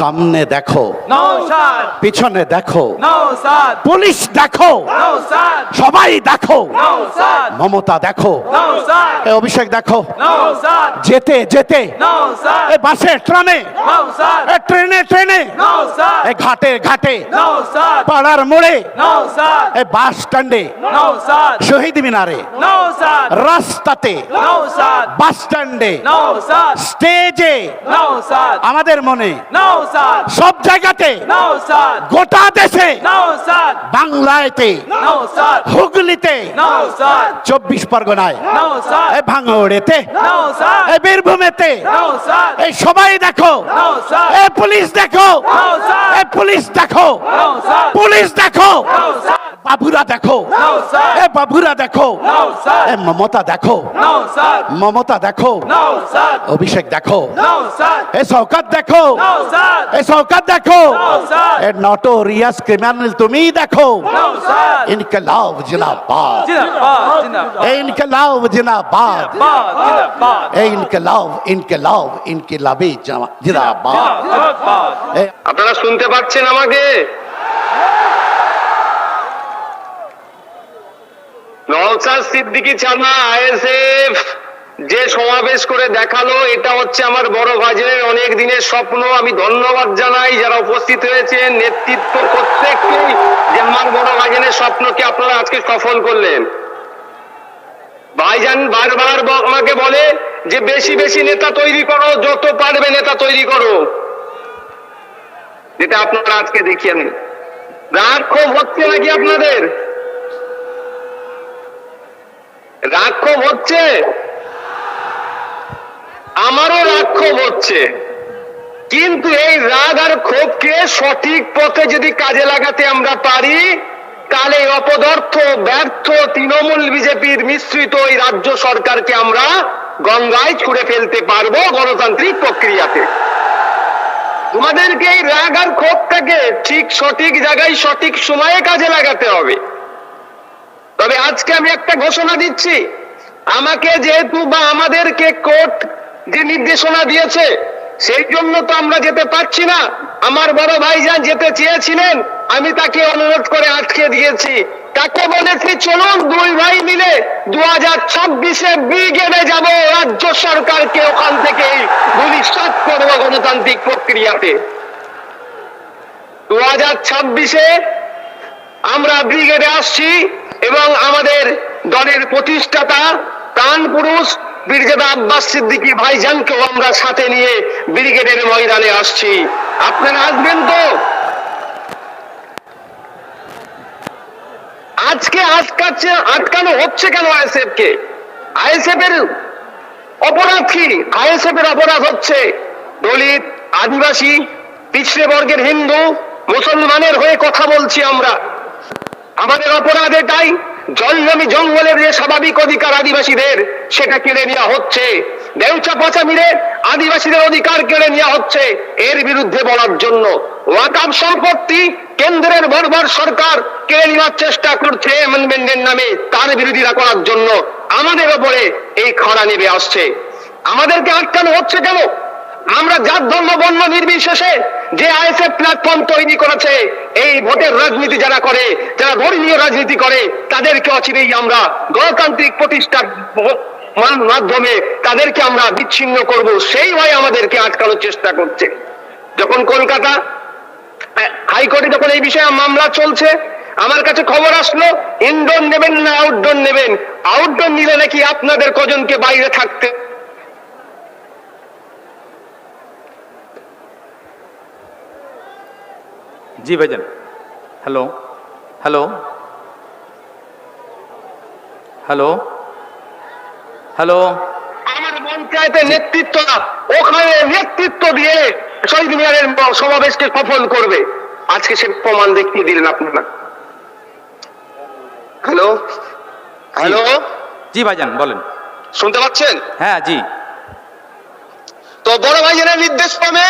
সামনে দেখো। পিছনে দেখো। পুলিশ দেখো। সবাই দেখো। মমতা দেখো। অভিষেক দেখো। যেতে যেতে। এ বাসে ট্রামে এ ট্রেনে ট্রেনে। এ ঘাটে ঘাটে। পাড়ার মোড়ে। এ বাস স্ট্যান্ডে। শহীদ মিনারে। রাস্তাতে। বাস স্ট্যান্ডে। স্টেজে। আমাদের মনে সব জায়গাতে গোটা দেশে নৌসাদ হুগলিতে চব্বিশ পরগনায় নৌসাদ এ ভাঙড়েতে নৌসাদ এ বীরভূমেতে এই সবাই দেখো। এ পুলিশ দেখো। এ পুলিশ দেখো। পুলিশ দেখো। বাবুরা দেখো। এ বাবুরা দেখো। এ মমতা দেখো। মমতা দেখো। অভিষেক দেখো। এ সৌকাত দেখো নৌসাদ এ সৌকাত দেখো নৌসাদ এ নটোরিয়াস ক্রিমিনাল তুমি দেখো নৌসাদ ইনকলাব জিন্দাবাদ জিন্দাবাদ জিন্দাবাদ এ ইনকলাব জিন্দাবাদ বাদ জিন্দাবাদ এ ইনকলাব ইনকলাব ইনকিলাবি জামা- জিন্দাবাদ জিন্দাবাদ এ আপনারা শুনতে পাচ্ছেন আমাকে? নওসাদ সিদ্দিকী ছানা আইএসএফ যে সমাবেশ করে দেখাল, এটা হচ্ছে আমার বড় ভাজনের অনেক দিনের স্বপ্ন। আমি ধন্যবাদ জানাই যারা উপস্থিত হয়েছেন, নেতৃত্ব প্রত্যেককেই যে আমার বড় ভাজনের স্বপ্নকে আপনারা আজকে সফল করলেন। ভাইজান বারবার আমাকে বলে যে বেশি বেশি নেতা তৈরি করো, যত পারবে নেতা তৈরি করো। যেটা আপনারা আজকে দেখিয়ে রাগ ক্ষোভ হচ্ছে নাকি আপনাদের? রাগ ক্ষোভ হচ্ছে? আমারও রাগ ক্ষোভ হচ্ছে। কিন্তু এই রাগ আর ক্ষোভকে সঠিক পথে যদি কাজে লাগাতে আমরা পারি, তাহলে অপদার্থ, ব্যর্থ তৃণমূল বিজেপির মিশ্রিত এই রাজ্য সরকারকে আমরা গঙ্গায় ছুড়ে ফেলতে পারব গণতান্ত্রিক প্রক্রিয়াতে। তোমাদেরকে এই রাগ আর ক্ষোভটাকে ঠিক সঠিক জায়গায়, সঠিক সময়ে কাজে লাগাতে হবে। তবে আজকে আমি একটা ঘোষণা দিচ্ছি। আমাকে যেহেতু বা আমাদেরকে কোর্ট যে নির্দেশনা দিয়েছে, সেই জন্য তো আমরা যেতে পারছি না। আমার বড় ভাইজান যেতে চেয়েছিলেন, আমি তাকে অনুরোধ করে আটকে দিয়েছি। তাকে বলেছি, চলুন দুই ভাই মিলে দু হাজার ছাব্বিশে ব্রিগেডে যাব, রাজ্য সরকারকে ওখান থেকেই ভবিষ্যৎ করব গণতান্ত্রিক প্রক্রিয়াতে। দু হাজার ছাব্বিশে আমরা ব্রিগেডে আসছি এবং আমাদের দলের প্রতিষ্ঠাতা প্রাণ পুরুষ ব্রিগেড আব্বাস সিদ্দিকী ভাইজানকেও আমরা সাথে নিয়ে ব্রিগেডের ময়দানে আসছি। আপনারা আসবেন তো? আজকে আটকাচ্ছে, আটকানো হচ্ছে কেন আইএসএফ কে আইএসএফ এর অপরাধ কি? আইএসএফ এর অপরাধ হচ্ছে দলিত, আদিবাসী, পিছড়ে বর্গের হিন্দু, মুসলমানের হয়ে কথা বলছি আমরা। আমাদের অপরাধ এটাই, জলজমি জঙ্গলের যে স্বাভাবিক অধিকার আদিবাসীদের সেটা কেড়ে নেওয়া হচ্ছে। দেউচা পচা মিলে আদিবাসীদের অধিকার কেড়ে নেওয়া হচ্ছে এর বিরুদ্ধে বলার জন্য। ওয়াকাব সম্পত্তি কেন্দ্রের বর্বর সরকার কেড়ে নেওয়ার চেষ্টা করছে অ্যামেন্ডমেন্টের নামে। তার বিরোধিতা করার জন্য আমাদের ওপরে এই খরা নেমে আসছে। আমাদেরকে আটকানো হচ্ছে কেন? আমরা জাত, ধর্ম, বর্ণ নির্বিশেষে যে আইএসএফ প্ল্যাটফর্ম তৈরি করেছে, এই ভোটের রাজনীতি যারা করে, যারা ধর্মীয় রাজনীতি করে, তাদেরকে অচিরেই আমরা গণতান্ত্রিক মান- মাধ্যমে তাদেরকে আমরা বিচ্ছিন্ন করব, সেই ভয় আমাদেরকে আটকানোর চেষ্টা করছে। যখন কলকাতা হাইকোর্টে যখন এই বিষয়ে মামলা চলছে, আমার কাছে খবর আসলো, ইনডোর নেবেন না আউটডোর নেবেন? আউটডোর নিলে নাকি আপনাদের কজনকে বাইরে থাকতে? জি ভাইজান। হ্যালো। হ্যালো। হ্যালো। হ্যালো? আমার পঞ্চায়েতের নেতৃত্ব ওখানে নেতৃত্ব দিয়ে শহীদ মিনারের সমাবেশকে সফল করবে। আজকে সে প্রমাণ দেখিয়ে দিলেন আপনারা। হ্যালো? হ্যালো? জি ভাইজান বলেন। শুনতে পাচ্ছেন? হ্যাঁ জি। তো বড় ভাইজানের নির্দেশ ক্রমে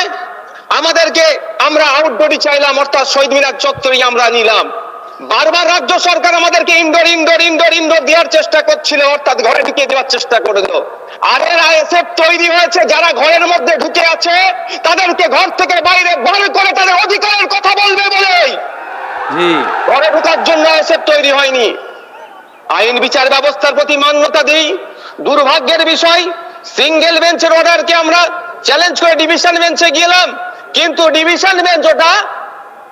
আমাদেরকে আমরা আউটডোরই চাইলাম অর্থাৎ শহীদ মিনার চত্বরই আমরা নিলাম। বারবার রাজ্য সরকার আমাদেরকে ইনডোর ইনডোর ইনডোর ইনডোর দেওয়ার চেষ্টা করছিল অর্থাৎ ঘরে ঢুকিয়ে দেওয়ার চেষ্টা করে দিল। আর এর আইএসএফ তৈরি হয়েছে যারা ঘরের মধ্যে ঢুকে আছে তাদেরকে ঘর থেকে বাইরে বার করে তাদের অধিকারের কথা বলবে বলেই। ঘরে ঢোকার জন্য আইএসএফ তৈরি হয়নি। আইন বিচার ব্যবস্থার প্রতি মান্যতা দিই। দুর্ভাগ্যের বিষয় সিঙ্গেল বেঞ্চের অর্ডারকে আমরা চ্যালেঞ্জ করে ডিভিশন বেঞ্চে গেলাম কিন্তু ডিভিশন বেঞ্চ ওটা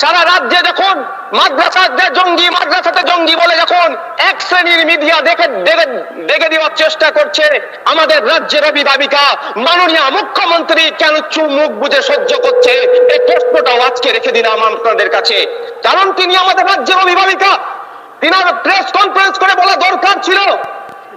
সারা রাজ্যে যখন মাদ্রাসাতে জঙ্গি মাদ্রাসাতে জঙ্গি বলে যখন এক শ্রেণির মিডিয়া দেখে দেখে দেওয়ার চেষ্টা করছে, আমাদের রাজ্যের অভিভাবিকা মাননীয় মুখ্যমন্ত্রী কেন চুপ মুখ বুঝে সহ্য করছে? এই প্রশ্নটাও আজকে রেখে দিলাম আপনাদের কাছে। কারণ তিনি আমাদের রাজ্যের অভিভাবিকা। তিনি প্রেস কনফারেন্স করে বলা দরকার ছিল।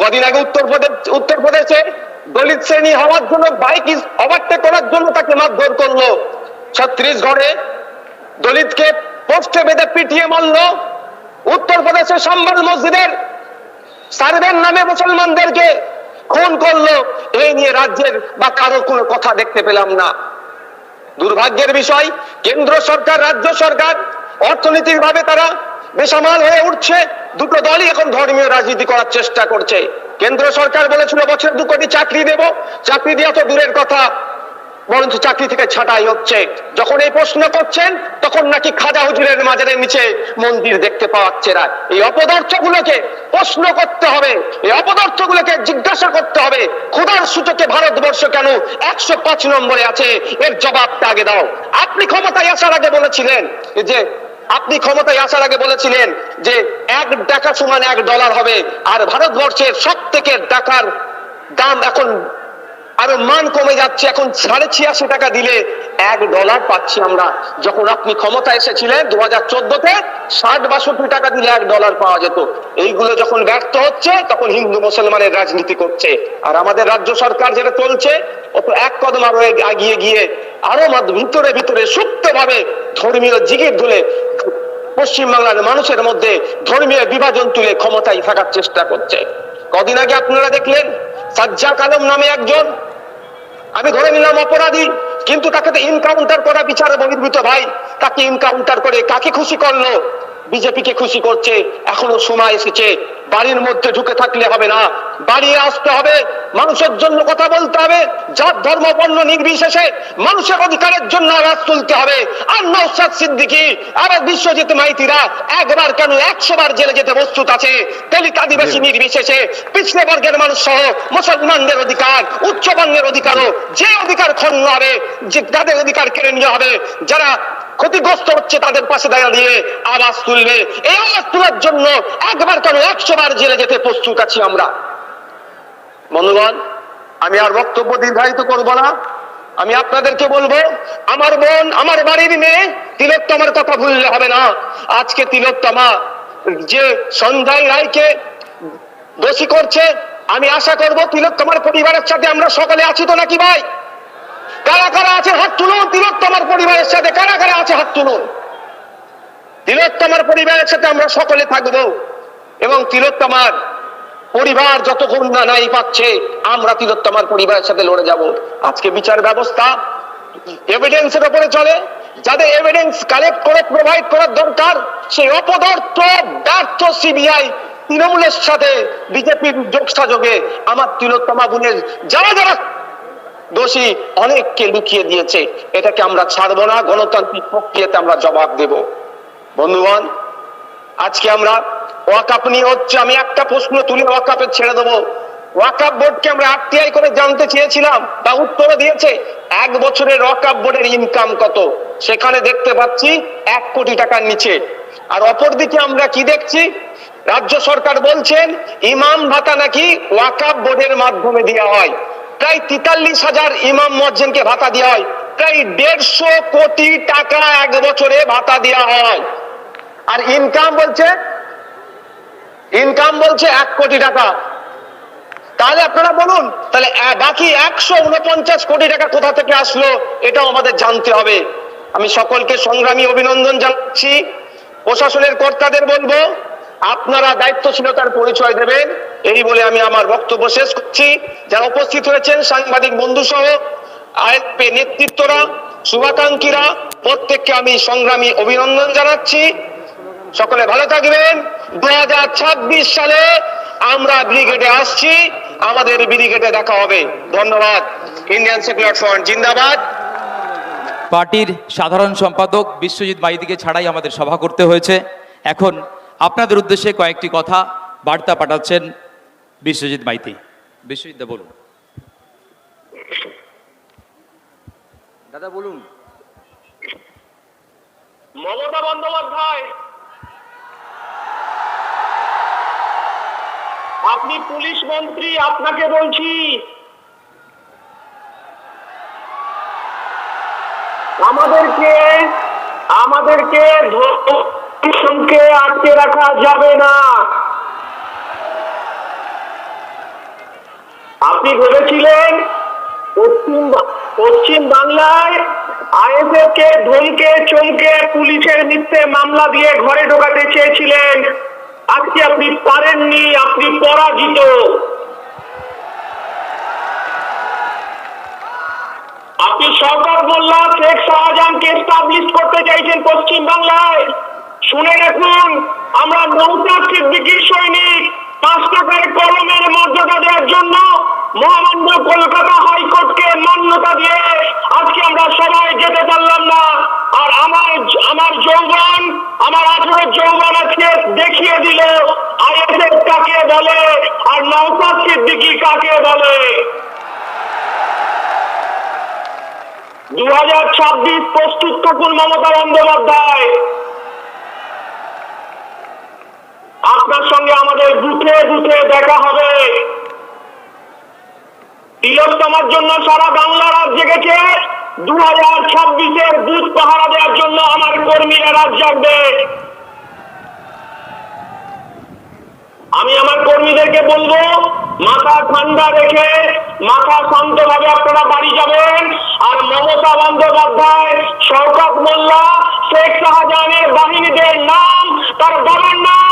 কদিন আগে উত্তরপ্রদেশ উত্তরপ্রদেশে দলিত শ্রেণি হওয়ার জন্য বাইক ওভারটেক করার জন্য তাকে মারধর করল। ছত্রিশগড়ে দলিতকে পোস্টে বেঁধে পিটিয়ে মারলো। উত্তরপ্রদেশের সম্বল মসজিদের সার্ভের নামে মুসলমানদেরকে খুন করল। এই নিয়ে রাজ্যের বা কারও কোনো কথা দেখতে পেলাম না। দুর্ভাগ্যের বিষয়, কেন্দ্র সরকার, রাজ্য সরকার অর্থনৈতিক ভাবে তারা বেসামাল হয়ে উঠছে। দুটো দলই এখন ধর্মীয় রাজনীতি করার চেষ্টা করছে। কেন্দ্র সরকার বলেছিল, বছর দু কোটি চাকরি দেব। চাকরি দেওয়া তো দূরের কথা, বরঞ্চ চাকরি থেকে ছাঁটাই হচ্ছে। যখন এই প্রশ্ন করছেন, তখন নাকি খাজা হুজুরের মাজারের নিচে মন্দির দেখতে পাওয়াচ্ছে না। এই অপদার্থ গুলোকে প্রশ্ন করতে হবে, এই অপদার্থ গুলোকে জিজ্ঞাসা করতে হবে ক্ষুধার সূচকে ভারতবর্ষ কেন একশো পাঁচ নম্বরে আছে? এর জবাবটা আগে দাও। আপনি ক্ষমতায় আসার আগে বলেছিলেন যে আপনি ক্ষমতায় আসার আগে বলেছিলেন যে এক টাকা সমান এক ডলার হবে, আর ভারতবর্ষের সব থেকে টাকার দাম এখন আরও মান কমে যাচ্ছে, এখন সাড়ে ছিয়াশি টাকা দিলে এক ডলার পাচ্ছি আমরা। যখন আপনি ক্ষমতা এসেছিলেন দু হাজার চোদ্দতে, ষাট বাষট্টি টাকা দিলে এক ডলার পাওয়া যেত। এইগুলো যখন ব্যর্থ হচ্ছে, তখন হিন্দু মুসলমানের রাজনীতি করছে। আর আমাদের রাজ্য সরকার যেটা চলছে, ও তো এক কদম আরও এগিয়ে গিয়ে আরও ভিতরে ভিতরে সুপ্ত ভাবে ধর্মীয় জিগির ধুলে পশ্চিমবাংলার মানুষের মধ্যে ধর্মীয় বিভাজন তুলে ক্ষমতায় থাকার চেষ্টা করছে। কদিন আগে আপনারা দেখলেন সাজ্জাক আলম নামে একজন, আমি ধরে নিলাম অপরাধী কিন্তু তাকে তো ইনকাউন্টার করা বিচারে বহির্ভূত ভাই। তাকে ইনকাউন্টার করে কাকে খুশি করল? বিজেপিকে খুশি করছে, এখনও সময় এসেছে। বাড়ির মধ্যে ঢুকে থাকলে হবে না। বাড়িয়ে আসতে হবে মানুষের জন্য কথা বলতে হবে জাত ধর্ম বর্ণ নির্বিশেষে মানুষের অধিকারের জন্য আওয়াজ তুলতে হবে। আর নৌসাদ সিদ্দিকি আর বিশ্বজিৎ মাইতিরা একবার কেন একশো বার জেলে যেতে প্রস্তুত আছে? দলিত আদিবাসী নির্বিশেষে পিছলে বর্গের মানুষ সহ মুসলমানদের অধিকার উচ্চ বর্ণের অধিকারও যে অধিকার ক্ষুণ্ণ হবে যে তাদের অধিকার কেড়ে নেওয়া হবে যারা ক্ষতিগ্রস্ত হচ্ছে তাদের পাশে দাঁড়িয়ে আওয়াজ তুলবে। এই আওয়াজ তোলার জন্য একবার কেন একশো বার জেলে যেতে প্রস্তুত আছি আমরা। বন্ধুগণ, আমি আর বক্তব্য দীর্ঘায়িত করব না। আমি আপনাদেরকে বলব, আমার বোন, আমার বাড়ির মেয়ে তিলোত্তমার কথা ভুললে হবে না। আজকে তিলোত্তমা যে সন্ধ্যায় রায়কে দোষী করছে, আমি আশা করব তিলোত্তমার পরিবারের সাথে আমরা সকলে আছি তো নাকি ভাই? কারা কারা আছে হাত তুলুন, তিলোত্তমার পরিবারের সাথে, কারা কারা আছে হাত তুলুন? তিলোত্তমার পরিবারের সাথে আমরা সকলে থাকব এবং তিলোত্তমার পরিবার যতক্ষণ না নাই পাচ্ছে, আমরা তিলোত্তমার পরিবারের সাথে লড়ে যাব। আজকে বিচার ব্যবস্থা এভিডেন্সের উপরে চলে। যাদের এভিডেন্স কালেক্ট করে প্রোভাইড করার দরকার, সেই অপদার্থ, ব্যর্থ সিবিআই তৃণমূলের সাথে বিজেপির যোগসাযোগে আমার তিলোত্তমা বোনের যারা যারা দোষী অনেককে লুকিয়ে দিয়েছে। এটাকে আমরা ছাড়বো না, গণতান্ত্রিক প্রক্রিয়াতে আমরা জবাব দেব। বন্ধুগণ, আজকে আমরা ওয়াকাপ নিয়ে হচ্ছে, আমি একটা প্রশ্ন তুলে ওয়াকাপে ছেড়ে দেবো। ওয়াকাপ বোর্ডকে আমরা আরটিআই করে জানতে চেয়েছিলাম উত্তরে দিয়েছে, এক বছরের ওয়াকাপ বোর্ডের ইনকাম কত? সেখানে দেখতে পাচ্ছি এক কোটি টাকার নিচে। আর অপরদিকে আমরা কি দেখছি? রাজ্য সরকার বলছেন, ইমাম ভাতা নাকি ওয়াকাপ বোর্ডের মাধ্যমে দেওয়া হয়। প্রায় তেতাল্লিশ হাজার ইমাম মজ্জেনকে ভাতা দেওয়া হয়। প্রায় দেড়শো কোটি টাকা এক বছরে ভাতা দেওয়া হয়। আর ইনকাম বলছে ইনকাম বলছে এক কোটি টাকা। তাহলে আপনারা বলুন, তাহলে বাকি একশো উনপঞ্চাশ কোটি টাকা কোথা থেকে আসলো, এটাও আমাদের জানতে হবে। আমি সকলকে সংগ্রামী অভিনন্দন জানাচ্ছি। প্রশাসনের কর্তাদের বলব আপনারা দায়িত্বশীলতার পরিচয় দেবেন। এই বলে আমি আমার বক্তব্য শেষ করছি। যারা উপস্থিত হয়েছেন, সাংবাদিক বন্ধু সহ আইএফপি নেতৃত্বরা, শুভাকাঙ্ক্ষীরা, প্রত্যেককে আমি সংগ্রামী অভিনন্দন জানাচ্ছি। সকলে ভালো থাকবেন। দুই হাজার ছাব্বিশ সালে আমরা ব্রিগেডে আসছি। আমাদের ব্রিগেডে দেখা হবে। ধন্যবাদ। ইন্ডিয়ান সেকুলার ফ্রন্ট, জিন্দাবাদ। পার্টির সাধারণ সম্পাদক বিশ্বজিৎ মাইতিকে ছাড়াই আমাদের সভা করতে হয়েছে। এখন আপনাদের উদ্দেশ্যে কয়েকটি কথা বার্তা পাঠাচ্ছেন বিশ্বজিৎ মাইতি। বিশ্বজিৎ দা, বলুন। দাদা, বলুন। মমতা বন্দ্যোপাধ্যায়, আপনি পুলিশ মন্ত্রী, আপনাকে বলছি। আমাদেরকে আমাদেরকে ধর্মকে আটকে রাখা যাবে না। আপনি ভেবেছিলেন পশ্চিম পশ্চিম বাংলায় আইএসএফ কে ধমকে, চমকে, পুলিশের মিথ্যে মামলা দিয়ে ঘরে ঢোকাতে চেয়েছিলেন। আজকে আপনি পারেননি, আপনি পরাজিত। আপনি সরকার মোল্লা, শেখ শাহজাহানকে স্টাবলিশ করতে চাইছেন পশ্চিম বাংলায়। শুনে রাখুন, আমরা নৌকা সিদ্দিকির সৈনিক পাঁচ টাকার কলমের মর্যাদা দেওয়ার জন্য মহামান্য কলকাতা হাইকোর্টকে মান্যতা দিয়ে আজকে আমরা সবাই যেতে পারলাম না। আর আমার আমার যৌবন, আমার আঠেরো যৌবন আজকে দেখিয়ে দিল। আইএসএফ কাকে বলে, আর নৌকা সিদ্দিকি কাকে বলে? দু হাজার ছাব্বিশ প্রস্তুত থাকুন মমতা বন্দ্যোপাধ্যায় আপনার সঙ্গে বুথে বুথে দেখা হবে। তিলোত্তমার জন্য সারা বাংলা রাত জেগেছে। দু হাজার ছাব্বিশের বুথ পাহারা দেওয়ার জন্য আমার কর্মীরা রাত জাগবে। আমি আমার কর্মীদেরকে বলব, মাথা ঠান্ডা রেখে, মাথা শান্তভাবে আপনারা বাড়ি যাবেন। আর মমতা বন্দ্যোপাধ্যায়, শওকত মোল্লা, শেখ শাহজাহানের বাহিনীদের নাম, তার বাবার নাম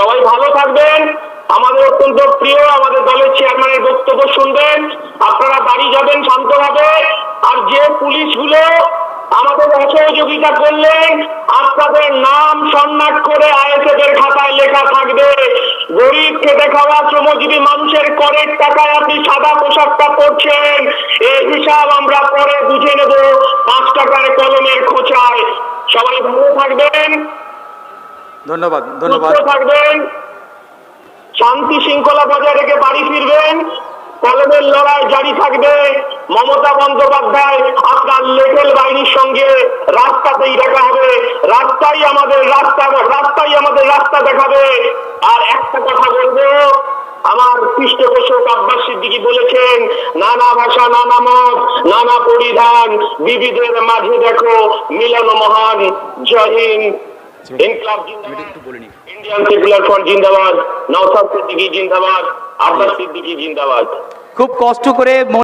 সবাই ভালো থাকবেন। আমাদের অত্যন্ত প্রিয় আমাদের দলের চেয়ারম্যানের বক্তব্য শুনবেন। আপনারা বাড়ি যাবেন শান্তভাবে। আর যে পুলিশগুলো আমাদের অসহযোগিতা করলেন, আপনাদের নাম সন্ন্যাস করে আইএসএফ খাতায় লেখা থাকবে, গরিব খেটে খাওয়া শ্রমজীবী মানুষের করের টাকায় আপনি সাদা পোশাকটা পরছেন। এই হিসাব আমরা পরে বুঝে নেব। পাঁচ টাকার কলমের খোঁচায়। সবাই ভালো থাকবেন। ধন্যবাদ ধন্যবাদ। থাকবেন শান্তি শৃঙ্খলা বজায় রেখে বাড়ি ফিরবেন কলমের লড়াই জারি থাকবে মমতা বন্দ্যোপাধ্যায় আপনার লেভেল বাহিনীর সঙ্গে রাস্তাতেই দেখা হবে রাস্তাই আমাদের রাস্তা রাস্তাই আমাদের রাস্তা দেখাবে। আর একটা কথা বলব আমার পৃষ্ঠপোষক আব্বাস সিদ্দিকি বলেছেন নানা ভাষা নানা মত নানা পরিধান বিবিধের মাঝে দেখো মিলন মহান জয় Hind. Inqilab Indian secular front জিন্দাবাদ। নওসাদ সিদ্দিকী জিন্দাবাদ। আব্বাস সিদ্দিকী জিন্দাবাদ। খুব কষ্ট করে